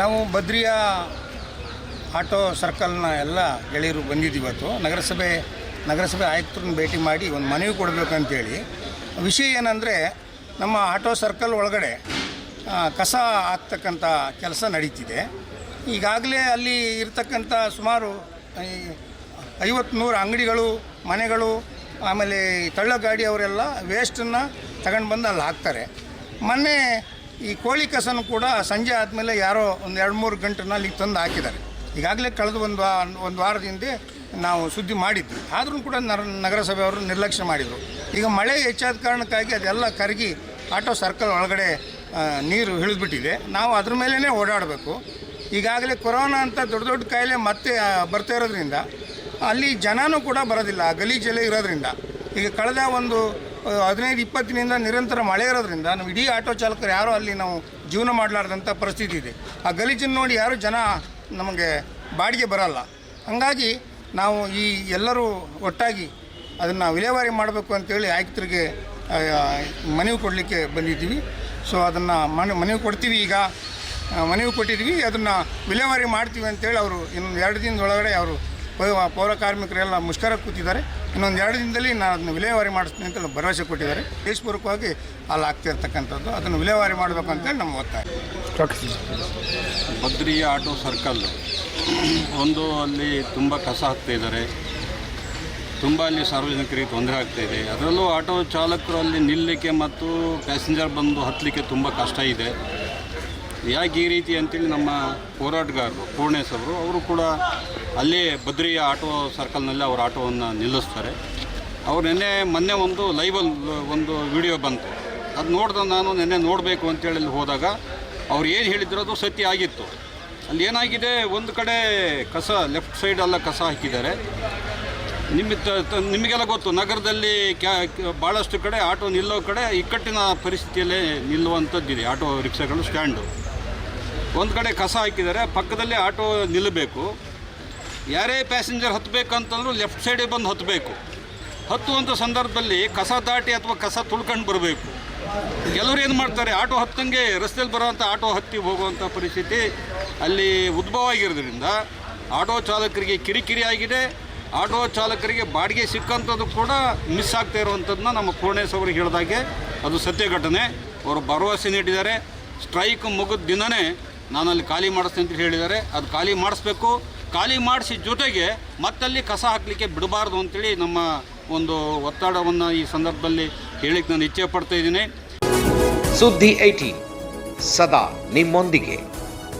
ನಾವು ಬದ್ರಿಯ ಆಟೋ ಸರ್ಕಲ್ನ ಎಲ್ಲ ಗೆಳೆಯರು ಬಂದಿದ್ದೀವಿ ಇವತ್ತು. ನಗರಸಭೆ ನಗರಸಭೆ ಆಯುಕ್ತರನ್ನ ಭೇಟಿ ಮಾಡಿ ಒಂದು ಮನವಿ ಕೊಡಬೇಕಂತೇಳಿ. ವಿಷಯ ಏನಂದರೆ, ನಮ್ಮ ಆಟೋ ಸರ್ಕಲ್ ಒಳಗಡೆ ಕಸ ಆಗ್ತಕ್ಕಂಥ ಕೆಲಸ ನಡೀತಿದೆ. ಈಗಾಗಲೇ ಅಲ್ಲಿ ಇರತಕ್ಕಂಥ ಸುಮಾರು ಐವತ್ತು ನೂರು ಅಂಗಡಿಗಳು, ಮನೆಗಳು, ಆಮೇಲೆ ತಳ್ಳ ಅವರೆಲ್ಲ ವೇಸ್ಟನ್ನು ತಗೊಂಡು ಬಂದು ಅಲ್ಲಿ ಹಾಕ್ತಾರೆ. ಮೊನ್ನೆ ಈ ಕೋಳಿ ಕಸನ್ನು ಕೂಡ ಸಂಜೆ ಆದಮೇಲೆ ಯಾರೋ ಒಂದು ಎರಡು ಮೂರು ಗಂಟೆನಲ್ಲಿ ಅಲ್ಲಿಗೆ ತಂದು ಹಾಕಿದ್ದಾರೆ. ಈಗಾಗಲೇ ಕಳೆದ ಒಂದು ವಾ, ಒಂದು ವಾರದ ಹಿಂದೆ ನಾವು ಸುದ್ದಿ ಮಾಡಿದ್ವಿ. ಆದರೂ ಕೂಡ ನರ ನಗರಸಭೆಯವರು ನಿರ್ಲಕ್ಷ್ಯ ಮಾಡಿದರು. ಈಗ ಮಳೆ ಹೆಚ್ಚಾದ ಕಾರಣಕ್ಕಾಗಿ ಅದೆಲ್ಲ ಕರಗಿ ಆಟೋ ಸರ್ಕಲ್ ಒಳಗಡೆ ನೀರು ಇಳಿದ್ಬಿಟ್ಟಿದೆ ನಾವು ಅದ್ರ ಮೇಲೇ ಓಡಾಡಬೇಕು. ಈಗಾಗಲೇ ಕೊರೋನಾ ಅಂತ ದೊಡ್ಡ ದೊಡ್ಡ ಕಾಯಿಲೆ ಮತ್ತೆ ಬರ್ತಾ ಇರೋದ್ರಿಂದ ಅಲ್ಲಿ ಜನನೂ ಕೂಡ ಬರೋದಿಲ್ಲ, ಗಲೀಜೆಲ್ಲ ಇರೋದ್ರಿಂದ. ಈಗ ಕಳೆದ ಒಂದು ಹದಿನೈದು ಇಪ್ಪತ್ತಿನಿಂದ ನಿರಂತರ ಮಳೆ ಇರೋದ್ರಿಂದ ನಾವು ಇಡೀ ಆಟೋ ಚಾಲಕರು ಯಾರೂ ಅಲ್ಲಿ ನಾವು ಜೀವನ ಮಾಡಲಾರ್ದಂಥ ಪರಿಸ್ಥಿತಿ ಇದೆ. ಆ ಗಲೀಜನ್ನು ನೋಡಿ ಯಾರು ಜನ ನಮಗೆ ಬಾಡಿಗೆ ಬರಲ್ಲ. ಹಂಗಾಗಿ ನಾವು ಈ ಎಲ್ಲರೂ ಒಟ್ಟಾಗಿ ಅದನ್ನು ವಿಲೇವಾರಿ ಮಾಡಬೇಕು ಅಂತೇಳಿ ಆಯುಕ್ತರಿಗೆ ಮನವಿ ಕೊಡಲಿಕ್ಕೆ ಬಂದಿದ್ದೀವಿ. ಸೊ ಅದನ್ನು ಮನ, ಮನವಿ ಕೊಡ್ತೀವಿ ಈಗ. ಮನವಿ ಕೊಟ್ಟಿದ್ವಿ ಅದನ್ನು ವಿಲೇವಾರಿ ಮಾಡ್ತೀವಿ ಅಂತೇಳಿ ಅವರು ಇನ್ನೊಂದು ಎರಡು ದಿನದೊಳಗಡೆ ಅವರು ಪೌರ ಕಾರ್ಮಿಕರೆಲ್ಲ ಮುಷ್ಕರ ಕೂತಿದ್ದಾರೆ. ಇನ್ನೊಂದು ಎರಡು ದಿನದಲ್ಲಿ ನಾನು ಅದನ್ನು ವಿಲೇವಾರಿ ಮಾಡಿಸ್ತೀನಿ ಅಂತ ಭರವಸೆ ಕೊಟ್ಟಿದ್ದಾರೆ. ದೇಶಪೂರ್ವಕವಾಗಿ ಅಲ್ಲಿ ಆಗ್ತಿರ್ತಕ್ಕಂಥದ್ದು ಅದನ್ನು ವಿಲೇವಾರಿ ಮಾಡಬೇಕು ಅಂತೇಳಿ ನಮ್ಮ ಒತ್ತಾಯ. Badri auto circle. ಒಂದು ಅಲ್ಲಿ ತುಂಬ ಕಸ ಹಾಕ್ತಾ ಇದ್ದಾರೆ. ತುಂಬ ಅಲ್ಲಿ ಸಾರ್ವಜನಿಕರಿಗೆ ತೊಂದರೆ ಆಗ್ತಾಯಿದೆ ಇದೆ. ಅದರಲ್ಲೂ ಆಟೋ ಚಾಲಕರು ಅಲ್ಲಿ ನಿಲ್ಲಲಿಕ್ಕೆ ಮತ್ತು ಪ್ಯಾಸೆಂಜರ್ ಬಂದು ಹತ್ತಲಿಕ್ಕೆ ತುಂಬ ಕಷ್ಟ ಇದೆ. ಯಾಕೆ ಈ ರೀತಿ ಅಂತೇಳಿ ನಮ್ಮ ಹೋರಾಟಗಾರರು ಪೂರ್ಣೇಶ್ ಅವರು ಅವರು ಕೂಡ ಅಲ್ಲೇ ಬದ್ರಿಯ ಆಟೋ ಸರ್ಕಲ್ನಲ್ಲಿ ಅವ್ರ ಆಟೋವನ್ನು ನಿಲ್ಲಿಸ್ತಾರೆ. ಅವ್ರು ನಿನ್ನೆ, ಮೊನ್ನೆ ಒಂದು ಲೈವಲ್ಲಿ ಒಂದು ವಿಡಿಯೋ ಬಂತು. ಅದು ನೋಡ್ದೆ ನಾನು ನಿನ್ನೆ ನೋಡಬೇಕು ಅಂತೇಳಿ ಹೋದಾಗ ಅವ್ರು ಏನು ಹೇಳಿದ್ರು ಅದು ಸತ್ಯ ಆಗಿತ್ತು. ಅಲ್ಲಿ ಏನಾಗಿದೆ, ಒಂದು ಕಡೆ ಕಸ, ಲೆಫ್ಟ್ ಸೈಡೆಲ್ಲ ಕಸ ಹಾಕಿದ್ದಾರೆ. ನಿಮ್ಮ ನಿಮಗೆಲ್ಲ ಗೊತ್ತು, ನಗರದಲ್ಲಿ ಕ್ಯಾ- ಭಾಳಷ್ಟು ಕಡೆ ಆಟೋ ನಿಲ್ಲೋ ಕಡೆ ಇಕ್ಕಟ್ಟಿನ ಪರಿಸ್ಥಿತಿಯಲ್ಲೇ ನಿಲ್ಲುವಂಥದ್ದಿದೆ ಆಟೋ ರಿಕ್ಷಾಗಳು, ಸ್ಟ್ಯಾಂಡು. ಒಂದು ಕಡೆ ಕಸ ಹಾಕಿದ್ದಾರೆ, ಪಕ್ಕದಲ್ಲಿ ಆಟೋ ನಿಲ್ಲಬೇಕು. ಯಾರೇ ಪ್ಯಾಸೆಂಜರ್ ಹತ್ತಬೇಕಂತಂದ್ರೂ ಲೆಫ್ಟ್ ಸೈಡೇ ಬಂದು ಹತ್ತಬೇಕು ಹತ್ತುವಂಥ ಸಂದರ್ಭದಲ್ಲಿ ಕಸ ದಾಟಿ ಅಥವಾ ಕಸ ತುಳ್ಕೊಂಡು ಬರಬೇಕು. ಕೆಲವರು ಏನು ಮಾಡ್ತಾರೆ, ಆಟೋ ಹತ್ತಂಗೆ ರಸ್ತೆಯಲ್ಲಿ ಬರೋವಂಥ ಆಟೋ ಹತ್ತಿ ಹೋಗುವಂಥ ಪರಿಸ್ಥಿತಿ ಅಲ್ಲಿ ಉದ್ಭವ ಆಗಿರೋದ್ರಿಂದ ಆಟೋ ಚಾಲಕರಿಗೆ ಕಿರಿಕಿರಿ ಆಗಿದೆ. ಆಟೋ ಚಾಲಕರಿಗೆ ಬಾಡಿಗೆ ಸಿಕ್ಕಂಥದ್ದು ಕೂಡ ಮಿಸ್ ಆಗ್ತಾ ಇರುವಂಥದ್ದನ್ನ ನಮ್ಮ ಪೂರ್ಣೇಶ್ ಅವರು ಹೇಳಿದಾಗೆ ಅದು ಸತ್ಯ ಘಟನೆ. ಅವರು ಭರವಸೆ ನೀಡಿದ್ದಾರೆ. ಸ್ಟ್ರೈಕ್ ಮುಗಿದ ದಿನವೇ ನಾನು ಅಲ್ಲಿ ಖಾಲಿ ಮಾಡಿಸ್ತೀನಿ ಅಂತ ಹೇಳಿದ್ದಾರೆ. ಅದು ಖಾಲಿ ಮಾಡಿಸ್ಬೇಕು. ಖಾಲಿ ಮಾಡಿಸಿ ಜೊತೆಗೆ ಮತ್ತಲ್ಲಿ ಕಸ ಹಾಕಲಿಕ್ಕೆ ಬಿಡಬಾರ್ದು ಅಂತೇಳಿ ನಮ್ಮ ಒಂದು ಒತ್ತಡವನ್ನು ಈ ಸಂದರ್ಭದಲ್ಲಿ ಹೇಳಿಕ್ಕೆ ನಾನು ಇಚ್ಛೆ ಪಡ್ತಾ ಇದ್ದೀನಿ. ಸುದ್ದಿ ಏಟೀನ್ ಸದಾ ನಿಮ್ಮೊಂದಿಗೆ.